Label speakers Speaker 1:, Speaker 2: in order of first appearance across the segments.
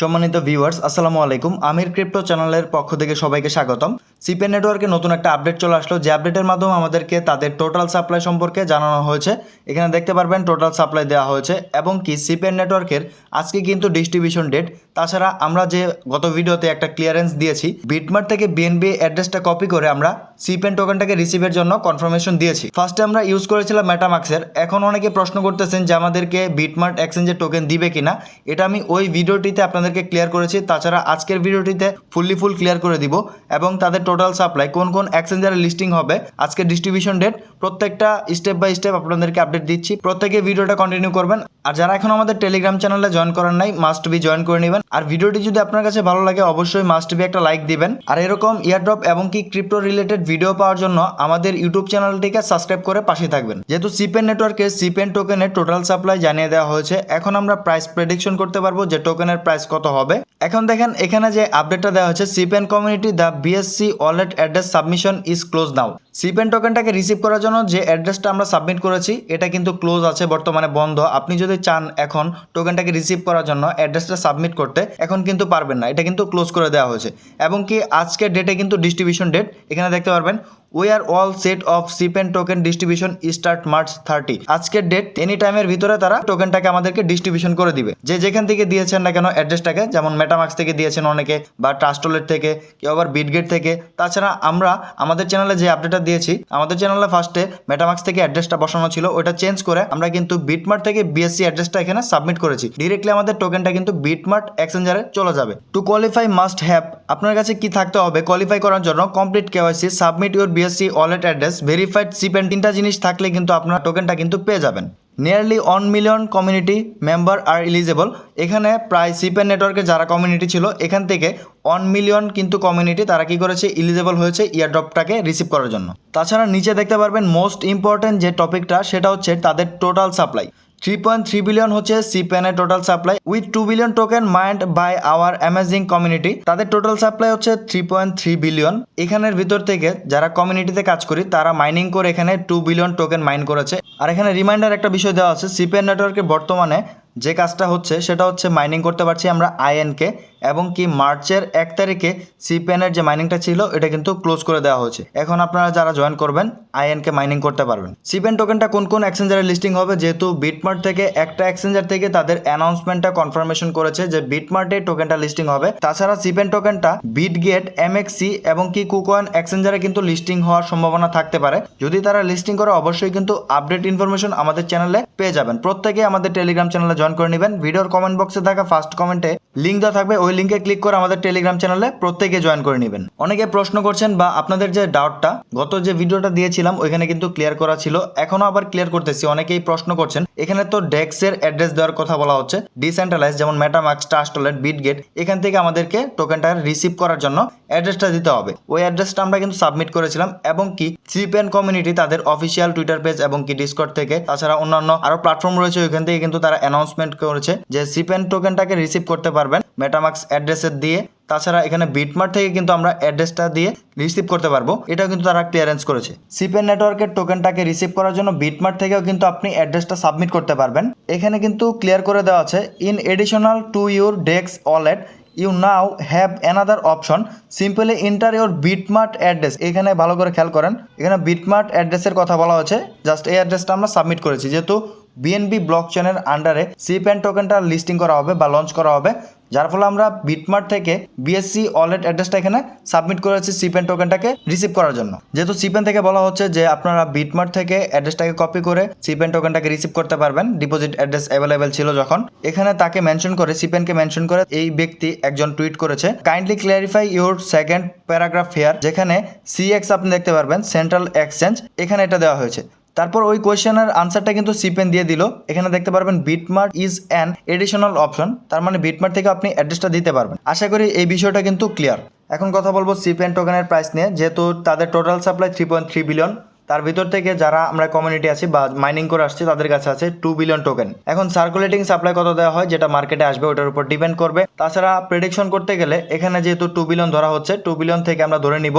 Speaker 1: সম্মানিত ভিউয়ার্স আসসালামু আলাইকুম। আমির ক্রিপ্টো চ্যানেলের পক্ষ থেকে সবাইকে স্বাগতম। সিপে নেটওয়ার্কে নতুন একটা আপডেট চলে আসলো। যে আপডেটের মাধ্যমে আমাদেরকে তাদের টোটাল সাপ্লাই সম্পর্কে জানানো হয়েছে। এখানে দেখতে পারবেন টোটাল সাপ্লাই দেওয়া হয়েছে এবং কি সিপেন নেটওয়ার্কের আজকে কিন্তু ডিস্ট্রিবিউশন ডেট তাছাড়া আমরা যে গত ভিডিওতে একটা ক্লিয়ারেন্স দিয়েছি বিটমার্ট থেকে বিএনবি অ্যাড্রেসটা কপি করে আমরা সিপেন টোকেনটাকে রিসিভের জন্য কনফার্মেশন দিয়েছি। ফার্স্টে আমরা ইউজ করেছিলাম মেটামাক্সের এখন অনেকে প্রশ্ন করতেছেন যে আমাদেরকে বিটমার্ট এক্সচেঞ্জের টোকেন দিবে কিনা। এটা আমি ওই ভিডিওটিতে আপনাদেরকে ক্লিয়ার করেছি। তাছাড়া আজকের ভিডিওটিতে ফুললি ফুল ক্লিয়ার করে দিব এবং তাদের টোটাল সাপ্লাই কোন কোন এক্সচেঞ্জারে লিস্টিং হবে, আজকে ডিস্ট্রিবিউশন ডেট প্রত্যেকটা স্টেপ বাই স্টেপ আপনাদেরকে আপডেট দিচ্ছি। প্রত্যেকে ভিডিওটা কন্টিনিউ করবেন। আর যারা এখন আমাদের টেলিগ্রাম চ্যানেলে জয়েন করেন নাই মাস্ট বি জয়েন করে নেবেন। আর ভিডিওটি যদি আপনার কাছে ভালো লাগে, অবশ্যই মাস্ট বি একটা লাইক দিবেন। আর এরকম ইয়ারড্রপ এবং কি ক্রিপ্টো রিলেটেড ভিডিও পাওয়ার জন্য আমাদের ইউটিউব চ্যানেলটিকে সাবস্ক্রাইব করে পাশে থাকবেন। যেহেতু সিপেন নেটওয়ার্কে সিপেন টোকেনের টোটাল সাপ্লাই জানিয়ে দেওয়া হয়েছে, এখন আমরা প্রাইস প্রেডিকশন করতে পারব যে টোকেনের প্রাইস কত হবে। এখন দেখেন, এখানে যে আপডেটটা দেওয়া হয়েছে Sipen community the BSC wallet address submission is close now. Sipen টোকেনটাকে receive করার জন্য যে অ্যাড্রেসটা আমরা সাবমিট করেছি, এটা কিন্তু ক্লোজ আছে, বর্তমানে বন্ধ। আপনি যদি চান এখন টোকেনটাকে রিসিভ করার জন্য অ্যাড্রেসটা সাবমিট করতে, এখন কিন্তু পারবেন না। এটা কিন্তু ক্লোজ করে দেওয়া হয়েছে। এবং কি আজকের ডেটে কিন্তু ডিস্ট্রিবিউশন ডেট, এখানে দেখতে পারবেন। We are all set of Sipen token distribution start March thirty আজকের ডেট এনি টাইমের ভিতরে তারা টোকেনটাকে আমাদেরকে ডিস্ট্রিবিউশন করে দিবে। যে যেখান থেকে দিয়েছেন না কেন অ্যাড্রেসটাকে যেমন মেটামাক্স থেকে দিয়েছেন অনেকে, বা ট্রাস্টলেট থেকে, কেউ আবার বিটগেট থেকে, তাছাড়া আমরা আমাদের চ্যানেলে যে আপডেটটা দিয়েছি, আমাদের চ্যানেলে ফার্স্টে মেটামাক্স থেকে অ্যাড্রেসটা বসানো ছিল, ওটা চেঞ্জ করে আমরা কিন্তু বিটমার্ট থেকে বিএসসি অ্যাড্রেসটা এখানে সাবমিট করেছি। ডিরেক্টলি আমাদের টোকেনটা কিন্তু বিটমার্ট এক্সচেঞ্জারে চলে যাবে। টু কোয়ালিফাই মাস্ট হ্যাভ আপনার কাছে কি থাকতে হবে? কোয়ালিফাই করার জন্য complete KYC submit your BSC wallet address verified Sipen তিনটা জিনিস থাকলে কিন্তু আপনার টোকেনটা কিন্তু পেয়ে যাবেন। Nearly one million community member are eligible এখানে প্রায় সিপেন নেটওয়ার্কের যারা কমিউনিটি ছিল, এখান থেকে ওয়ান মিলিয়ন কিন্তু কমিউনিটি তারা কি করেছে? ইলিজেবল হয়েছে ইয়ারড্রপটাকে রিসিভ করার জন্য। তাছাড়া নিচে দেখতে পারবেন মোস্ট ইম্পর্টেন্ট যে টপিকটা সেটা হচ্ছে তাদের total supply three point three billion হচ্ছে সিপেনের total supply with two billion token mined by our amazing community তাদের টোটাল সাপ্লাই হচ্ছে থ্রি পয়েন্ট থ্রি বিলিয়ন এখানের ভিতর থেকে যারা কমিউনিটিতে কাজ করি, তারা মাইনিং করে এখানে টু বিলিয়ন টোকেন মাইন করেছে। আর এখানে রিমাইন্ডার একটা বিষয় দেওয়া আছে সিপিএন নেটওয়ার্কে বর্তমানে যে কাজটা হচ্ছে, সেটা হচ্ছে মাইনিং করতে পারছি আমরা আইএনকে এবং কি মার্চের এক তারিখে সিপিএনের যে মাইনিংটা ছিল, এটা কিন্তু ক্লোজ করে দেওয়া হয়েছে। এখন আপনারা যারা জয়েন করবেন আইএনকে মাইনিং করতে পারবেন। সিপিএন টোকেনটা কোন কোন এক্সচেঞ্জারে লিস্টিং হবে? যেহেতু বিটমার্ট থেকে একটা এক্সচেঞ্জার থেকে তাদের অ্যানাউন্সমেন্টটা কনফার্মেশন করেছে যে বিটমার্টে টোকেনটা লিস্টিং হবে। তাছাড়া সিপিএন টোকেনটা বিটগেট এমএক্সি এবং কি কুকয়েন এক্সচেঞ্জারে কিন্তু লিস্টিং হওয়ার সম্ভাবনা থাকতে পারে। যদি তারা লিস্টিং করে, অবশ্যই কিন্তু আপডেট ইনফরমেশন আমাদের চ্যানেলে পেয়ে যাবেন। প্রত্যেকে আমাদের টেলিগ্রাম চ্যানেলে জয়েন করে নেবেন। ভিডিওর কমেন্ট বক্সে থাকা ফার্স্ট কমেন্টে লিঙ্ক দেওয়া থাকবে, ওই লিঙ্কে ক্লিক করে আমাদের টেলিগ্রাম চ্যানেলে প্রত্যেকে জয়েন করে নেবেন। অনেকে প্রশ্ন করছেন, বা আপনাদের যে ডাউটটা গত যে ভিডিওটা দিয়েছিলাম, ওইখানে কিন্তু ক্লিয়ার করা ছিল এখনও আবার ক্লিয়ার করতেছি। অনেকেই প্রশ্ন করছেন, এখানে তো ডেক্সের অ্যাড্রেস দেওয়ার কথা বলা হচ্ছে ডিসেন্ট্রালাইজ যেমন মেটামাক্স ট্রাস্টলেট বিটগেট এখান থেকে আমাদেরকে টোকেনটা রিসিভ করার জন্য অ্যাড্রেসটা দিতে হবে। ওই অ্যাড্রেসটা আমরা কিন্তু সাবমিট করেছিলাম, এবং কি সিপেন কমিউনিটি তাদের অফিসিয়াল টুইটার পেজ এবং কি ডিসকর্ড থেকে, তাছাড়া অন্যান্য আরও প্ল্যাটফর্ম রয়েছে, ওইখান থেকে কিন্তু তারা অ্যানাউন্সমেন্ট করেছে যে সিপেন টোকেনটাকে রিসিভ করতে পারবেন মেটামাক্স অ্যাড্রেসের দিয়ে। তাছাড়া এখানে বিটমার্ট থেকে কিন্তু আমরা অ্যাড্রেসটা দিয়ে রিসিভ করতে পারব। এটাও কিন্তু তারা ক্লিয়ারেন্স করেছে। সিপেন নেটওয়ার্কের টোকেনটাকে রিসিভ করার জন্য বিটমার্ট থেকেও কিন্তু আপনি অ্যাড্রেসটা সাবমিট করতে পারবেন। এখানে কিন্তু ক্লিয়ার করে দেওয়া আছে in additional to your DEX wallet you now have another option simply enter your BitMart address এখানে ভালো করে খেয়াল করেন। এখানে বিটমার্ট অ্যাড্রেসের কথা বলা হয়েছে। জাস্ট এই অ্যাড্রেসটা আমরা সাবমিট করেছি। যেহেতু বিএনবি ব্লক চেনের আন্ডারে সিপ অ্যান্ড টোকেনটা লিস্টিং করা হবে বা লঞ্চ করা হবে। যার ফলে আমরা বিটমার্ট থেকে বিএসসি ওয়ালেট অ্যাড্রেসটা এখানে সাবমিট করেছি সিপেন টোকেনটাকে রিসিভ করার জন্য। যেহেতু সিপেন থেকে বলা হচ্ছে যে আপনারা বিটমার্ট থেকে অ্যাড্রেসটাকে কপি করে সিপেন টোকেনটাকে রিসিভ করতে পারবেন ডিপোজিট অ্যাড্রেস অ্যাভেলেবেল ছিল যখন। এখানে তাকে মেনশন করে সিপেনকে মেনশন করে এই ব্যক্তি একজন টুইট করেছে। Kindly clarify your second paragraph here যেখানে সিএক্স আপনি দেখতে পারবেন সেন্ট্রাল এক্সচেঞ্জ এখানে এটা দেওয়া হয়েছে। তারপর ওই কোয়েশ্চেনের আনসারটা কিন্তু সিপেন দিয়ে দিল। এখানে দেখতে পারবেন BitMart is an additional option তার মানে বিটমার্ট থেকে আপনি অ্যাড্রেসটা দিতে পারবেন। আশা করি এই বিষয়টা কিন্তু ক্লিয়ার এখন কথা বলব সিপেন টোকেনের প্রাইস নিয়ে, যেহেতু তাদের total supply three point three billion তার ভিতর থেকে যারা আমরা কমিউনিটি আছি বা মাইনিং করে আসছি, তাদের কাছে আছে টু বিলিয়ন টোকেন এখন সার্কুলেটিং সাপ্লাই কত দেওয়া হয়, যেটা মার্কেটে আসবে, ওটার উপর ডিপেন্ড করবে। তাছাড়া প্রেডিকশন করতে গেলে, এখানে যেহেতু টু বিলিয়ন ধরা হচ্ছে টু বিলিয়ন থেকে আমরা ধরে নিব।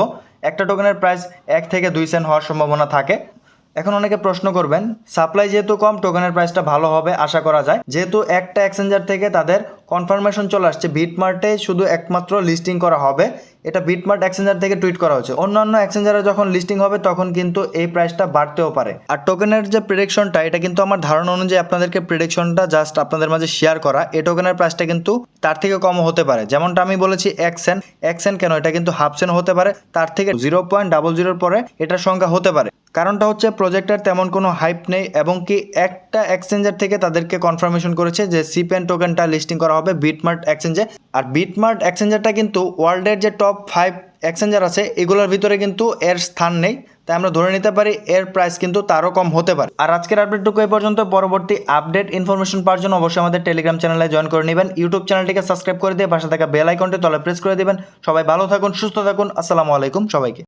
Speaker 1: একটা টোকেনের প্রাইস এক থেকে দুই সেন্ট হওয়ার সম্ভাবনা থাকে। এখন অনেকে প্রশ্ন করবেন সাপ্লাই যেহেতু কম টোকেনের প্রাইসটা ভালো হবে, আশা করা যায়। যেহেতু একটা এক্সচেঞ্জার থেকে তাদের কনফার্মেশন চলে আসছে। বিটমার্টে শুধু একমাত্র লিস্টিং করা হবে। এটা বিটমার্ট এক্সচেঞ্জার থেকে টুইট করা হয়েছে। অন্যান্য এক্সচেঞ্জারে যখন লিস্টিং হবে, তখন কিন্তু এই প্রাইসটা বাড়তেও পারে। আর টোকেনের যে প্রিডিকশনটা এটা কিন্তু আমার ধারণা অনুযায়ী আপনাদেরকে প্রিডিকশনটা জাস্ট আপনাদের মাঝে শেয়ার করা। এই টোকেনের প্রাইসটা কিন্তু তার থেকে কম হতে পারে। যেমনটা আমি বলেছি এক সেন্ট এক সেন্ট কেন? এটা কিন্তু হাফ সেন্ট হতে পারে। তার থেকে জিরো পয়েন্ট ডাবল জিরোর পরে এটার সংখ্যা হতে পারে। কারণটা হচ্ছে প্রজেক্টের তেমন কোনো হাইপ নেই এবং কি একটা এক্সচেঞ্জার থেকে তাদেরকে কনফার্মেশন করেছে যে সিপেন টোকেনটা লিস্টিং করা হবে বিটমার্ট এক্সচেঞ্জে আর বিটমার্ট এক্সচেঞ্জারটা কিন্তু ওয়ার্ল্ডের যে টপ ফাইভ এক্সচেঞ্জার আছে, এগুলোর ভিতরে কিন্তু এর স্থান নেই। তাই আমরা ধরে নিতে পারি এর প্রাইস কিন্তু তারও কম হতে পারে। আর আজকের আপডেটটুকু এই পর্যন্ত পরবর্তী আপডেট ইনফরমেশন পাওয়ার জন্য অবশ্যই আমাদের টেলিগ্রাম চ্যানেলে জয়েন করে নেবেন। ইউটিউব চ্যানেলটিকে সাবস্ক্রাইব করে দিয়ে পাশে থাকা বেল আইকনটি তলে প্রেস করে দেবেন। সবাই ভালো থাকুন, সুস্থ থাকুন। আসসালামু আলাইকুম সবাইকে।